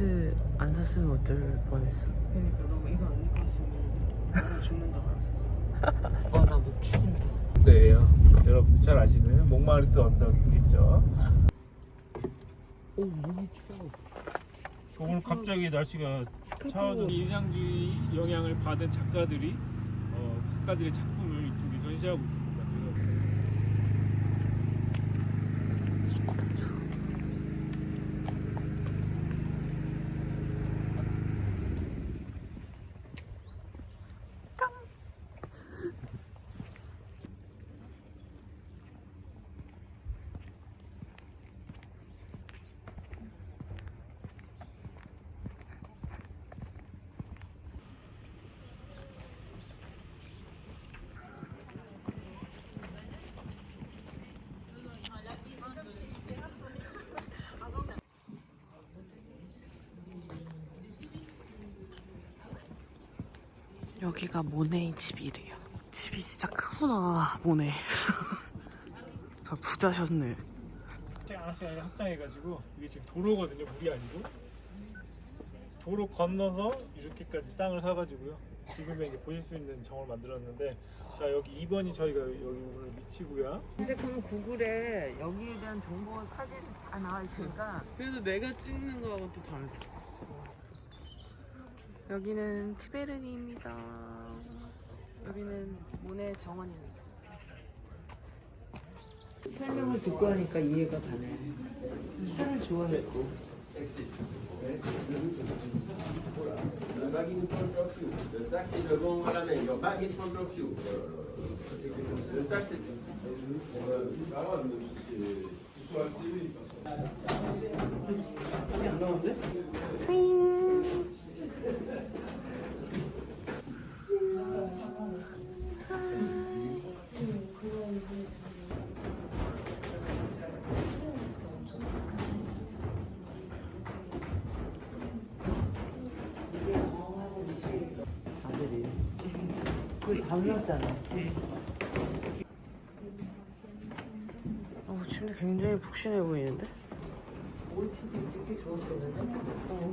나 니트 안 샀으면 어쩔 뻔했어. 그러니까 너 이거 안 입고 왔으면 나랑 죽는다 그랬어. 아, 나못 추운다. 네요. 여러분들 잘 아시는 몽마르트 언덕 있죠. 오, 너무 추워. 오늘 갑자기 날씨가 차와서 인상주의 영향을 받은 작가들이 어, 작가들의 작품을 이쪽에 전시하고 있습니다. 진짜 추워. 여기가 모네의 집이래요. 집이 진짜 크구나, 모네. 저 부자셨네. 제가 하나씩 확장해가지고 이게 지금 도로거든요. 물이 아니고 도로 건너서 이렇게까지 땅을 사가지고요. 지금에 이제 보실 수 있는 정을 만들었는데 자 여기 2번이 저희가 여기 오늘 위치고요. 검색하면 구글에 여기에 대한 정보 사진 다 나와 있으니까 그래도 내가 찍는 거하고 또 다르죠. 여기는 티베르니입니다. 여기는 모네 정원입니다. 설명을 듣고 하니까 이해가 가네. 차를 좋아했고. Front of 어, 침대 굉장히 푹신해 보이는데? 올 TV 찍기 좋았었는데? 어.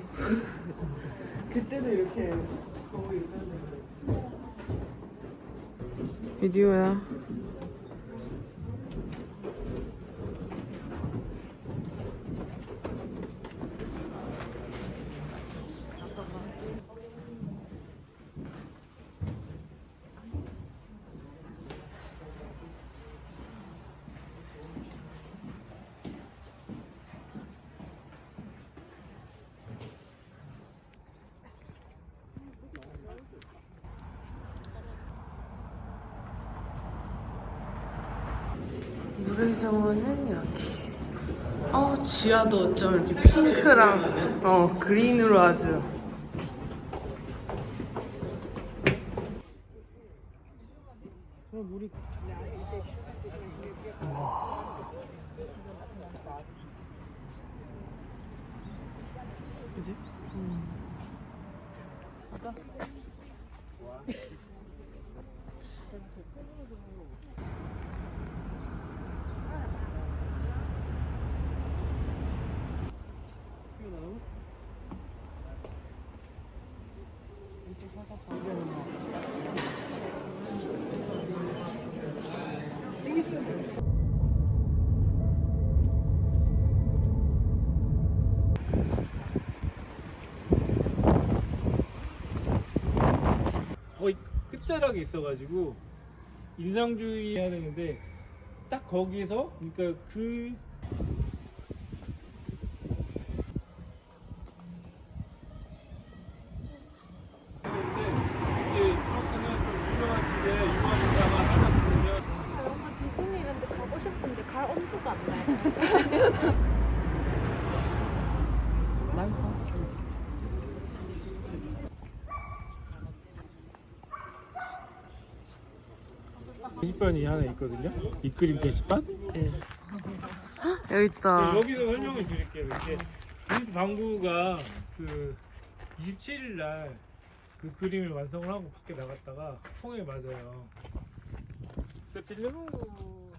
그때도 이렇게 거울 있었는데. 비디오야. 정원은 이렇게. 어, 지하도 어쩜 이렇게 핑크랑, 어, 그린으로 아주. 거의 끝자락에 있어가지고 인상주의 해야 되는데 딱 거기서 그러니까 그 근데 이게 프랑스는 좀 유명한 집에 유명인사가 하나 죽으면 엄마 디즈니랜드 가고 갈 엄두가 안 나요. 20번이 하나 있거든요. 이 그림 게시판. 여기 있다. 자, 여기서 설명을 드릴게요. 이게 민트 방구가 그 27일 날 그 그림을 완성을 하고 밖에 나갔다가 총에 맞아요. C'est filmé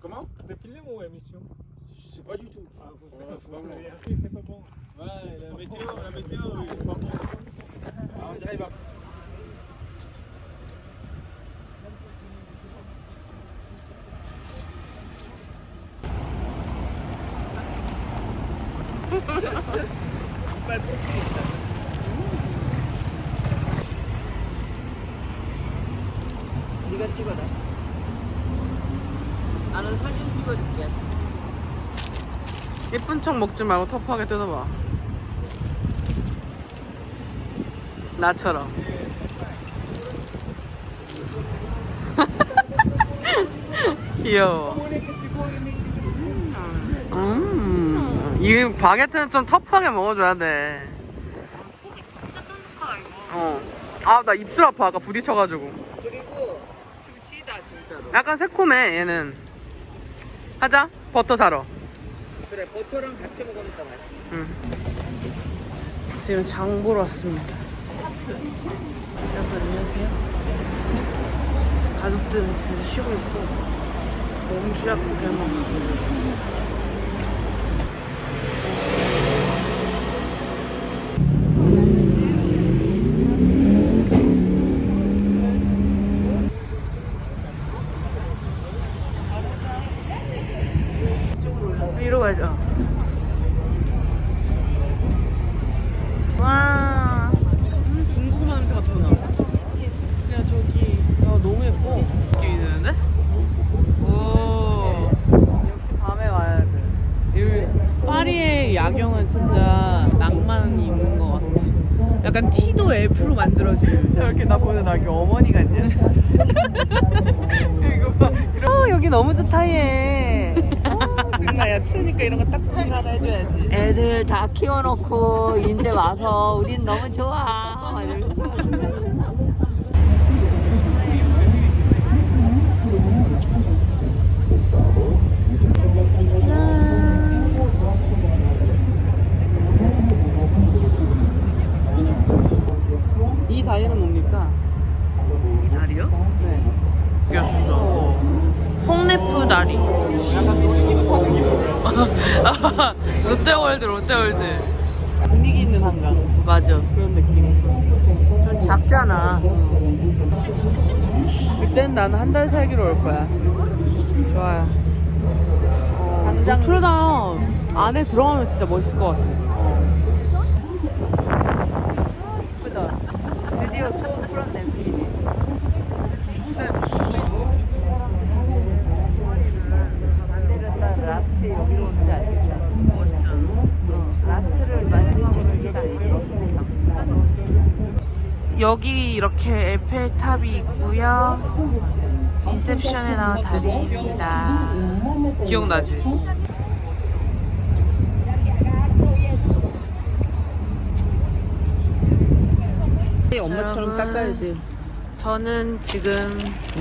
Comment C'est filmé ou émission C'est pas du tout. Ah, vous Ouais, c'est pas bon. Oui, c'est pas bon. Ouais, mec météo, la météo, oui, pas bon. Alors, j'arrive à 네가 예쁜 척 먹지 말고 터프하게 뜯어봐. 나처럼. 귀여워. 음, 이 바게트는 좀 터프하게 먹어줘야 돼. 어. 아, 나 입술 아파. 아까 부딪혀가지고. 그리고 좀 시다 진짜로. 약간 새콤해, 얘는. 하자. 버터 사러. 그래 버터랑 같이 먹으니까 맛있어. 응. 지금 장 보러 왔습니다. 여러분 안녕하세요. 가족들은 집에서 쉬고 있고 몸주 약국에만 가고 있어요. 위로 가자. 와. 음, 군고구마 냄새가 더 나. 그냥 저기. 야, 너무 예뻐. 느낌이 드는데? 오. 역시 밤에 와야 돼. 이 파리의 야경은 진짜 낭만이 있는 것 같아. 약간 티도 F로 만들어주는. 이렇게 나 보는 나 이렇게 어머니 같냐? 이거 봐. 어, 여기 너무 좋다, 얘. 어, 정말 야, 추우니까 이런 거 따뜻한 거 하나 해줘야지. 애들 다 키워놓고 이제 와서 우린 너무 좋아. 막 이러면서. 이 다리는 뭡니까? 이 다리요? 네. 이겼어. 홍래프 다리. 롯데월드, 롯데월드. 분위기 있는 한강. 맞아. 그런 느낌. 좀 작잖아. 그땐 나는 한달 살기로 올 거야. 좋아요. 당장 노트르담 안에 들어가면 진짜 멋있을 것 같아. 예쁘다. 드디어 소원 풀었네, 수진이. 만들었다 라스트 여기로 오는지 알겠다. 멋있잖아. 어, 라스트를 만든 게 여기가 아니고. 여기 이렇게 에펠탑이 있고요. 인셉션에 나온 다리입니다. 기억나지? 엄마처럼 닦아야지. 저는 지금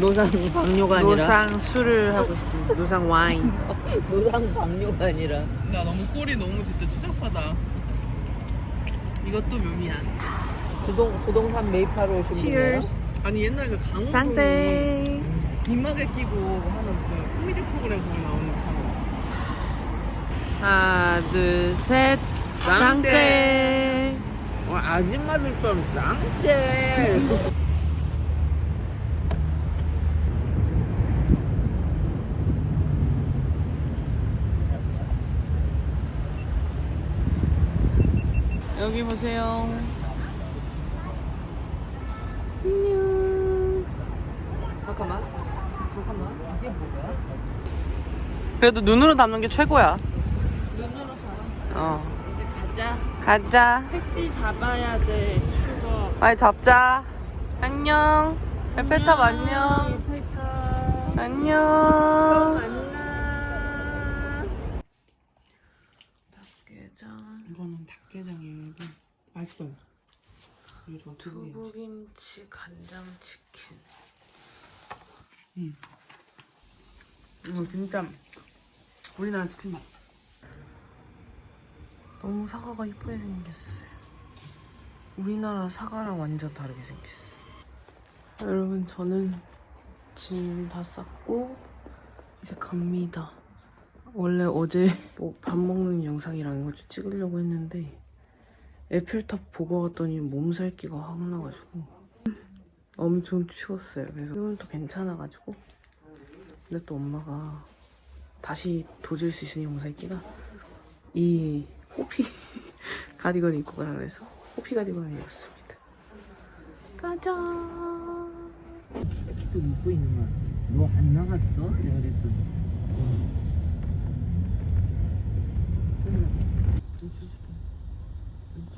노상 방뇨가 아니라. 노상 술을 하고 있습니다. 노상 와인. 노상 방뇨가 아니라. 나 너무 꼴이 너무 진짜 추잡하다. 이것도 묘미야. 부동 부동산 매입하러 오신 분이에요? 아니 옛날 그 강호동 쌍떼. 이마개 끼고 하는 무슨 코미디 프로그램 거기 나오는 사람. 하나, 둘, 셋. 쌍떼. 와, 아줌마들처럼 쌍떼. 여기 보세요. 안녕. 잠깐만. 잠깐만. 이게 뭐야? 그래도 눈으로 담는 게 최고야. 눈으로 잡았어. 어. 이제 가자. 가자. 택시 잡아야 돼. 추워. 빨리 잡자. 안녕. 에펠탑 안녕. 에펠탑. 안녕. 만나. 닭게장. 이거는 닭게장이에요. 맛있어. 이거. 두부김치 간장 치킨. 응. 이거 진짜 우리나라 치킨 맛. 너무 사과가 이쁘게 생겼어요. 우리나라 사과랑 완전 다르게 생겼어. 여러분 저는 짐 다 쌌고 이제 갑니다. 원래 어제 뭐 밥 먹는 영상이랑 이거 좀 찍으려고 했는데 에펠탑 보고 왔더니 몸살기가 확 나가지고 엄청 추웠어요. 그래서 또 괜찮아가지고 근데 또 엄마가 다시 도질 수 있으니 몸살기가 이 호피 가디건 입고 가라 그래서 호피 가디건을 입었습니다. 가자. 또 입고 있는 거야. 너안 나갔어? 내가 그랬더니.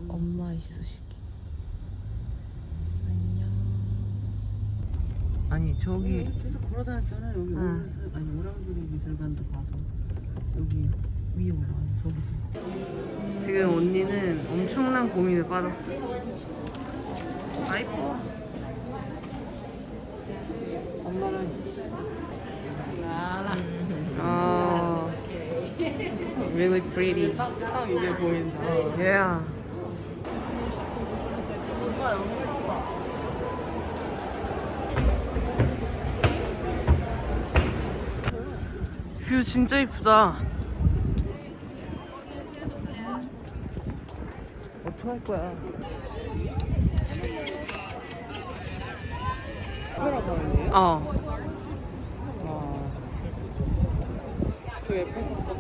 엄마 있으시기. 안녕. 아니 저기 계속 걸어다녔잖아 여기 응. 오르스 아니 오랑주리 미술관도 가서 여기 위에 올라 저기서 지금 언니는 엄청난 고민에 빠졌어. 아 이뻐. 엄마는 아, really pretty. 딱 이게 보인다 Yeah. 뷰 진짜 이쁘다. 어떡할 거야 어. 그 있었어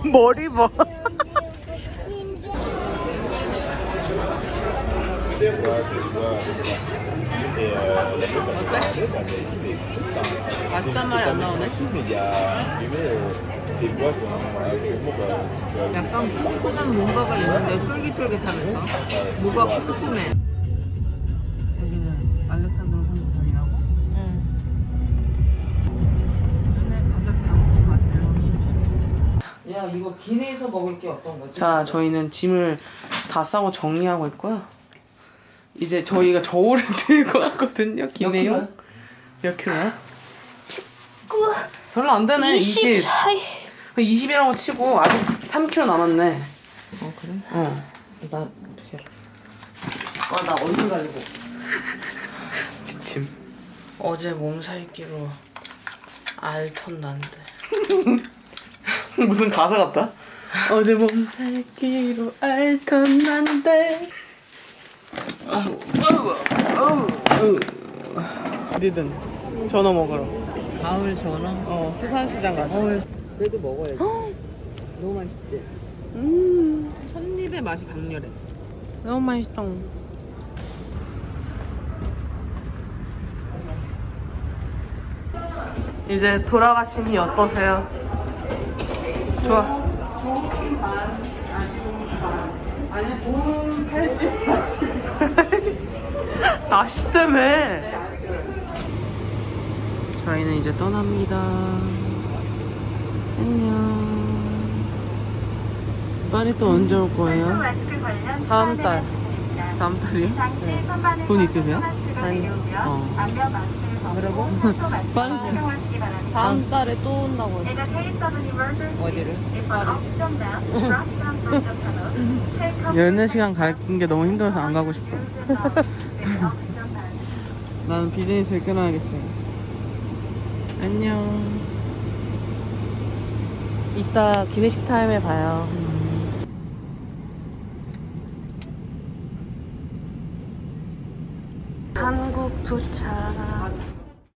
머리 봐. 맛있단 말이 안 나오네. 약간 뽀뽀한 뭔가가 있는데 쫄깃쫄깃하면서 뭐가 푸꾸매 여기는 알렉산드로? 응야 이거 기내에서 먹을 게 어떤 거지? 자, 저희는 짐을 다 싸고 정리하고 있고요. 이제 저희가 저울을 들고 왔거든요. 기내용. 몇 킬로야? 19. 별로 안 되네. 20. 20 이라고 치고 아직 3kg 남았네. 어 그래? 어. 나 어떻게 아나 얼굴 가지고 지침. 어제 몸살기로 알턴 난데. 무슨 가사 같다. 어제 몸살기로 알턴 난데. 어디든 전어 먹으러. 가을 전어 어 수산시장 가자. 그래도 먹어야지 너무 맛있지? 음 첫입의 맛이 강렬해 너무 맛있어. 이제 돌아가시니 어떠세요? 좋아. 아니 돈 80, 80. 아쉽다며. 저희는 이제 떠납니다. 안녕. 파리 또 언제 올 거예요? 다음 달. 다음 달이요? 돈 있으세요? 아니. 어. 그리고? 파리 다음 달에 또 온다고 했어. 어디를? 14시간 가는 게 너무 힘들어서 안 가고 싶어. 나는 비즈니스를 끊어야겠어요. 안녕. 이따 기내식 타임에 봐요. 한국 도착.